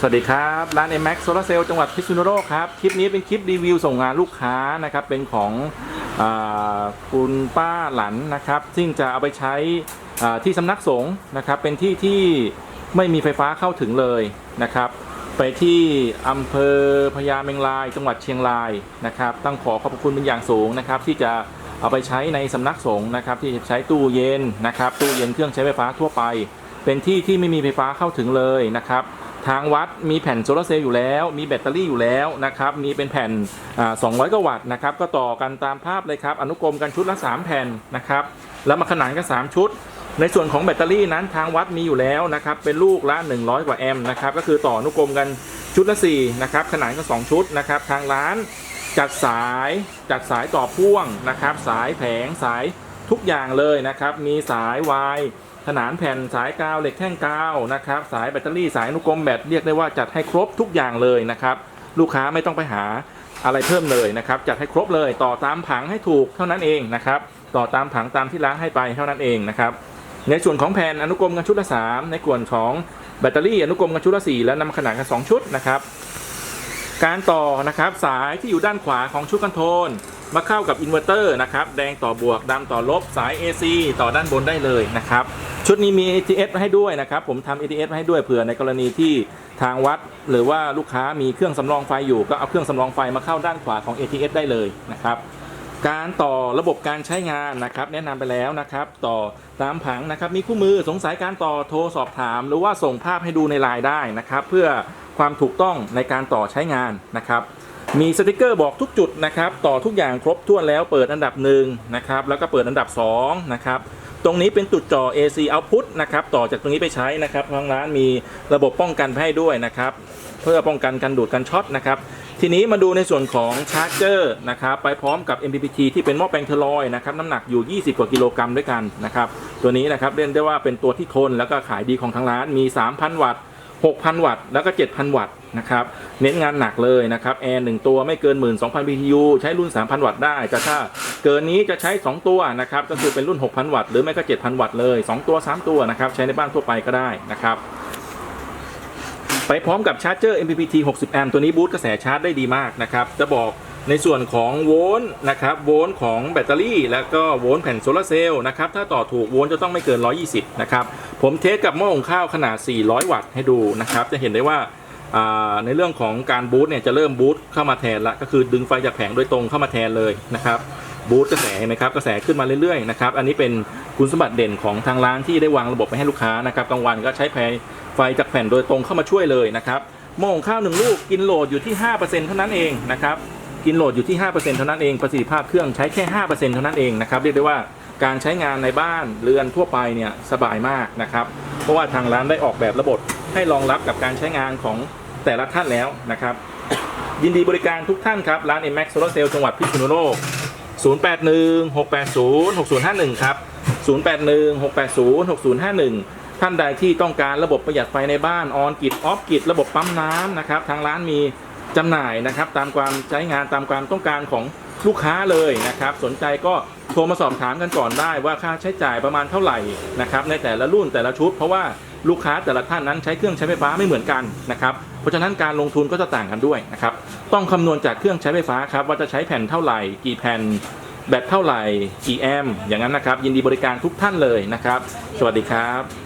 สวัสดีครับ ร้าน m x Solar Cell จังหวัดพิษณุโลกครับ คลิปนี้เป็นคลิปรีวิวส่งงานลูกค้านะครับ เป็นของอคุณป้าหลันนะครับ ซึ่งจะเอาไปใช้ที่สำนักสงฆ์นะครับ เป็นที่ที่ไม่มีไฟฟ้าเข้าถึงเลยนะครับ ไปที่อำเภอพญาเมงราย จังหวัดเชียงรายนะครับ ต้องขอขอบคุณเป็นอย่างสูงนะครับ ที่จะเอาไปใช้ในสำนักสงฆ์นะครับ ที่จะใช้ตู้เย็นนะครับ ตู้เย็นเครื่องใช้ไฟฟ้าทั่วไป เป็นที่ที่ไม่มีไฟฟ้าเข้าถึงเลยนะครับ ทางวัดมีแผ่นโซลาร์เซลล์อยู่แล้ว มีแบตเตอรี่อยู่แล้วนะครับ มีเป็นแผ่นอ่า200กว่าวัตต์นะครับ ก็ต่อกันตามภาพเลยครับ อนุกรมกันชุดละ 3 แผ่นนะครับ แล้วมาขนานกัน 3 ชุด ในส่วนของแบตเตอรี่นั้นทางวัดมีอยู่แล้วนะครับ เป็นลูกละ 100 กว่าแอมป์นะครับ ก็คือต่ออนุกรมกันชุดละ4นะครับ ขนานกัน 2 ชุดนะครับ ทางร้านจัดสายจัดสายต่อพ่วงนะครับ สายแผงสายทุกอย่างเลยนะครับ มีสายวาย ขนานแผ่นสายกาวเหล็กแท่งกาวนะครับสายแบตเตอรี่สายอนุกรมแบตเรียกได้ว่าจัดให้ครบทุกอย่างเลยนะครับลูกค้าไม่ต้องไปหาอะไรเพิ่มเลยนะครับจัดให้ครบเลยต่อตามผังให้ถูกเท่านั้นเองนะครับต่อตามผังตามที่ร้านให้ไปเท่านั้นเองนะครับในส่วนของแผ่นอนุกรมกันชุดละ 3 ในส่วนของแบตเตอรี่อนุกรมกันชุดละ 4 แล้วนำมาขนานกัน 2 ชุดนะครับการต่อนะครับสายที่อยู่ด้านขวาของชุดคอนโทรลมาเข้ากับอินเวอร์เตอร์นะครับแดงต่อบวกดำต่อลบสาย AC ต่อด้านบนได้เลยนะครับ ชุดนี้มี ATS มาให้ด้วยนะครับ ผมทำ ATS มาให้ด้วยเผื่อในกรณีที่ทางวัด หรือว่าลูกค้ามีเครื่องสำรองไฟอยู่ ก็เอาเครื่องสำรองไฟมาเข้าด้านขวาของ ATS ได้เลยนะครับการต่อระบบการใช้งานนะครับแนะนำไปแล้วนะครับต่อตามผังนะครับมีคู่มือสงสัยการต่อโทรสอบถาม หรือว่าส่งภาพให้ดูในไลน์ได้นะครับเพื่อความถูกต้องในการต่อใช้งานนะครับมีสติกเกอร์บอกทุกจุดนะครับต่อทุกอย่างครบถ้วนแล้วเปิดอันดับหนึ่งนะครับแล้วก็เปิดอันดับ2นะครับ ตรงนี้เป็นจุดจ่อ AC output นะครับต่อจากตรงนี้ไปใช้นะครับทางร้านมีระบบป้องกันให้ด้วยนะครับ เพื่อป้องกันการดูดการช็อตนะครับทีนี้มาดูในส่วนของชาร์จเจอร์นะครับไปพร้อมกับ MPPT ที่เป็นหม้อแปลงเทอรอยนะครับน้ำหนักอยู่ 20 กว่ากิโลกรัมด้วยกันนะครับตัวนี้นะครับเรียกได้ว่าเป็นตัวที่ทนแล้วก็ขายดีของทางร้านมี 3,000 วัตต์ 6,000 วัตต์แล้วก็ 7,000 วัตต์นะครับเน้นงานหนักเลยนะครับแอร์หนึ่งตัวไม่เกิน 12,000 BTU ใช้รุ่น 3,000 วัตต์ได้แต่ถ้าเกินนี้จะใช้ 2 ตัวนะครับก็คือเป็นรุ่น 6,000 วัตต์หรือไม่ก็ 7,000 วัตต์เลย 2 ตัว 3 ตัวนะครับใช้ในบ้านทั่วไปก็ได้นะครับไปพร้อมกับชาร์จเจอร์ MPPT 60 แอมป์ตัวนี้บูตกระแสชาร์จได้ดีมากนะครับจะบอก ในส่วนของโวลต์นะครับโวลต์ของแบตเตอรี่ แล้วก็โวลต์แผ่นโซลาร์เซลล์นะครับถ้าต่อถูกโวลต์จะต้องไม่เกิน 120 นะครับ ผมเทสกับหม้อหุงข้าวขนาด 400 วัตต์ให้ดูนะครับ จะเห็นได้ว่าในเรื่องของการบูตเนี่ยจะเริ่มบูตเข้ามาแทนละก็คือดึงไฟจากแผงโดยตรงเข้ามาแทนเลยนะครับบูตกระแสเห็นไหมครับกระแสขึ้นมาเรื่อยๆนะครับอันนี้เป็นคุณสมบัติเด่นของทางร้านที่ได้วางระบบไปให้ลูกค้านะครับกลางวันก็ใช้ไฟจากแผ่นโดยตรงเข้ามาช่วยเลยนะครับหม้อหุงข้าวหนึ่งลูกกินโหลดอยู่ที่5%เท่านั้นเองนะครับ กินโหลดอยู่ที่ 5%เท่านั้นเองประสิทธิภาพเครื่องใช้แค่ 5%เท่านั้นเองนะครับเรียกได้ว่าการใช้งานในบ้านเรือนทั่วไปเนี่ยสบายมากนะครับเพราะว่าทางร้านได้ออกแบบระบบให้รองรับกับการใช้งานของแต่ละท่านแล้วนะครับ ยินดีบริการทุกท่านครับ ร้าน MX Solar Cell จังหวัดพิษณุโลก 0816806051 ครับ 0816806051 ท่านใดที่ต้องการระบบประหยัดไฟในบ้านออนกิจออฟกิจระบบปั๊มน้ำนะครับ ทางร้านมี จำหน่ายนะครับ ตามความใช้งานตามความต้องการของลูกค้าเลยนะครับ สนใจก็โทรมาสอบถามกันก่อนได้ว่าค่าใช้จ่ายประมาณเท่าไหร่นะครับในแต่ละรุ่นแต่ละชุด เพราะว่าลูกค้าแต่ละท่านนั้นใช้เครื่องใช้ไฟฟ้าไม่เหมือนกันนะครับ เพราะฉะนั้นการลงทุนก็จะต่างกันด้วยนะครับ ต้องคำนวณจากเครื่องใช้ไฟฟ้าครับว่าจะใช้แผ่นเท่าไหร่ กี่แผ่นแบตเท่าไหร่กี่แอมป์อย่างนั้นนะครับ ยินดีบริการทุกท่านเลยนะครับ สวัสดีครับ